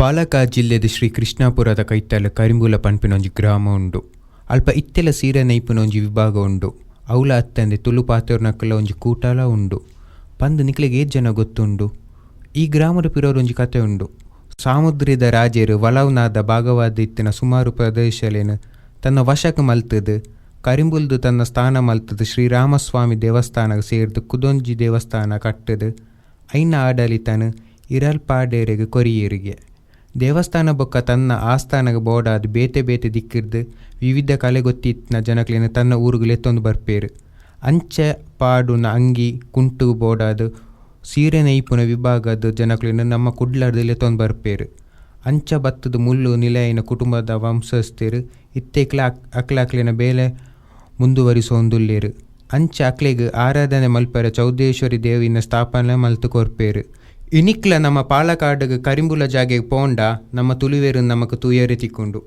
ಪಾಲಕ್ಕಾಡ್ ಜಿಲ್ಲೆದ ಶ್ರೀ ಕೃಷ್ಣಾಪುರದ ಕೈತಲ ಕರಿಮೂಲ ಪಂಪಿನೊಂಜಿ ಗ್ರಾಮ ಉಂಡು. ಅಲ್ಪ ಇತ್ತೆಲ ಸೀರೆ ನೈಪುನ ಒಂಜಿ ವಿಭಾಗ ಉಂಡು. ಅವುಲ ಅತ್ತಂದೆ ತುಳು ಪಾತೆರ್ನಕ್ಕಲ ಒಂಜಿ ಕೂಟಾಲ ಉಂಡು. ಪಂದ್ ನಿಕ್ಲೆಗ್ ಏಜ್ ಜನ ಗೊತ್ತುಂಡು. ಈ ಗ್ರಾಮದ ಪಿರೋರೊಂಜಿ ಕತೆ ಉಂಡು. ಸಾಮುದ್ರದ ರಾಜರು ವಲವ್ನಾದ ಭಾಗವಾದ ಇತ್ತಿನ ಸುಮಾರು ಪ್ರದೇಶಲೇನು ತನ್ನ ವಶಕ್ಕೆ ಮಲ್ತದು ಕರಿಂಬುಲ್ದು ತನ್ನ ಸ್ಥಾನ ಮಲ್ತದು ಶ್ರೀರಾಮಸ್ವಾಮಿ ದೇವಸ್ಥಾನಕ್ಕೆ ಸೇರ್ದು ಕುದೊಂಜಿ ದೇವಸ್ಥಾನ ಕಟ್ಟದು, ಐನ ಆಡಳಿತನು ಇರಲ್ಪಾಡೇರಿಗೆ ಕೊರಿಯೇರಿಗೆ. ದೇವಸ್ಥಾನ ಬೊಕ್ಕ ತನ್ನ ಆಸ್ಥಾನಗ ಬೋಡಾದ್ ಬೇತೆ ಬೇತೆ ದಿಕ್ಕಿರ್ದು ವಿವಿಧ ಕಲೆ ಗೊತ್ತಿತ್ತಿನ ಜನಕ್ಲೆನ ತನ್ನ ಊರುಗಳು ಎತ್ತೊಂದು ಬರ್ಪೇರು. ಅಂಚೆ ಪಾಡುನ ಅಂಗಿ, ಕುಂಟು ಬೋಡಾದು ಸೀರೆ ನೈಪುನ ವಿಭಾಗದ ಜನಕ್ಲೆನ ನಮ್ಮ ಕುಡ್ಲಾರ್ದಲ್ಲಿ ಎತ್ತೊಂದು ಬರ್ಪೇರು. ಅಂಚ ಬತ್ತದ ಮುಳ್ಳು ನಿಲಯನ ಕುಟುಂಬದ ವಂಶಸ್ಥರು ಇತ್ತೇಕ್ಲ ಅಕ್, ಅಕ್ಲಾಕ್ಲಿನ ಬೇಲೆ ಮುಂದುವರಿಸೊಂದುಲ್ಲೇರು. ಅಂಚ ಅಕ್ಲೆಗೆ ಆರಾಧನೆ ಮಲ್ಪರ ಚೌದೇಶ್ವರಿ ದೇವಿನ ಸ್ಥಾಪನೆ ಮಲ್ತು ಕೊರ್ಪೇರು ಇನಿಕ್ಲ ನಮ್ಮ ಪಾಲಕಾಡ್ಗ್ ಕರಿಂಬುಲ ಜಾಗೆಗ್ ಪೋಂಡ ನಮ್ಮ ತುಳುವೇರು ನಮಕ್ ತುಯರಿ ತಿಕ್ಕೊಂಡು